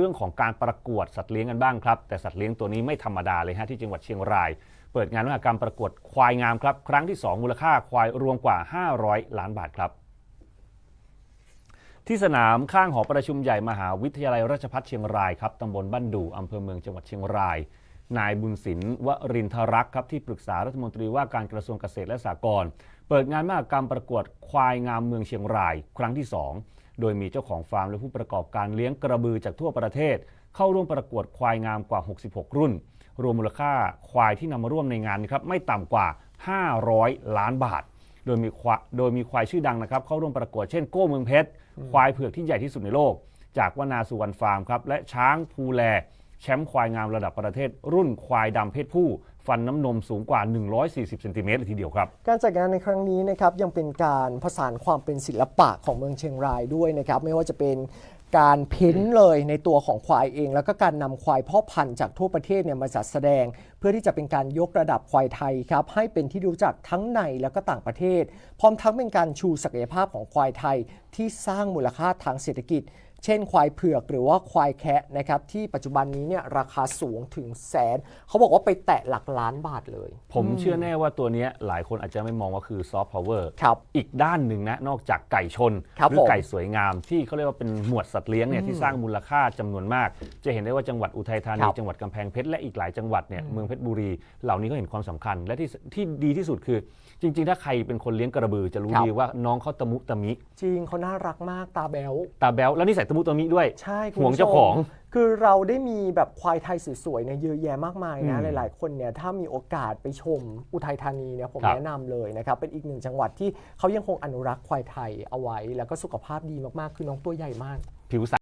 เรื่องของการประกวดสัตว์เลี้ยงกันบ้างครับ แต่สัตว์เลี้ยงตัวนี้ไม่ธรรมดาเลยฮะที่จังหวัดเชียงราย เปิดงานมหกรรมประกวดควายงามครับ ครั้งที่ 2 มูลค่าควายรวมกว่า 500 ล้านบาทครับ ที่สนามข้างหอประชุมใหญ่มหาวิทยาลัยราชภัฏเชียงรายครับตำบลบ้านดูอำเภอเมืองจังหวัดเชียงราย นายบุญสินวรินทรักษ์ครับที่ปรึกษารัฐมนตรีว่าการกระทรวงเกษตรและสหกรณ์เปิดงานมหกรรมประกวดควายงามเมืองเชียงราย ครั้งที่ 2 โดยมีเจ้าของฟาร์มและผู้ประกอบการเลี้ยงกระบือจากทั่วประเทศ เข้าร่วมประกวดควายงามกว่า 66 รุ่น รวมมูลค่าควายที่นำมาร่วมในงานนะครับไม่ต่ำกว่า 500 ล้านบาท โดยมีควาโดยมีควายชื่อดังนะครับเข้าร่วมประกวดเช่นโก้เมืองเพชร ควายเผือกที่ใหญ่ที่สุดในโลก จากวนาสุวรรณฟาร์มครับและช้างภูแล แชมป์ควายงามระดับประเทศ รุ่นควายดำเพศผู้ ฟันน้ำนมสูงกว่า 140เซนติเมตรเลยทีเดียวครับ การจัดงานในครั้งนี้นะครับยังเป็นการผสานความเป็นศิลปะของเมืองเชียงรายด้วยนะครับไม่ว่าจะเป็นการเพ้นท์เลยในตัวของควายเอง แล้วก็การนำควายพ่อพันธุ์จากทั่วประเทศเนี่ยมาจัดแสดง เพื่อที่จะเป็นการยกระดับควายไทยครับให้เป็นที่รู้จักทั้งในแล้วก็ต่างประเทศ พร้อมทั้งเป็นการชูศักยภาพของควายไทยที่สร้างมูลค่าทางเศรษฐกิจ เช่นควายเผือกหรือว่าควายแคะนะครับที่ปัจจุบันนี้เนี่ยราคาสูงถึงแสน เขาบอกว่าไปแตะหลักล้านบาทเลย ผมเชื่อแน่ว่าตัวเนี้ยหลายคนอาจจะไม่มองว่าคือซอฟต์พาวเวอร์ครับอีกด้านหนึ่งนะนอกจากไก่ชน ครับหรืผม ไก่สวยงามที่เขาเรียกว่าเป็นหมวดสัตว์เลี้ยงเนี่ยที่สร้างมูลค่าจำนวนมาก จะเห็นได้ว่าจังหวัดอุทัยธานี ครับ จังหวัดกำแพงเพชรและอีกหลายจังหวัดเนี่ยเมืองเพชรบุรี เหล่านี้ก็เห็นความสำคัญ และที่ที่ดีที่สุดคือ จริง ๆ ถ้าใครเป็นคนเลี้ยงกระบือจะรู้ครับดีว่าน้องเขาตะมุตะมิจริงเขาน่ารักมากตาแบว ตาแบ๊วแล้วนี่ใส่ตะมุตะมิด้วย ใช่คุณห่วงผู้ชมเจ้าของ คือเราได้มีแบบควายไทยสวยๆเนี่ยเยอะแยะมากมายนะ อืมหลายๆ คนเนี่ยถ้ามีโอกาสไปชมอุทัยธานีเนี่ยผมครับแนะนำเลยนะครับ เป็นอีกหนึ่งจังหวัดที่เขายังคงอนุรักษ์ควายไทยเอาไว้ แล้วก็สุขภาพดีมากๆ คือน้องตัวใหญ่มาก ผิวใส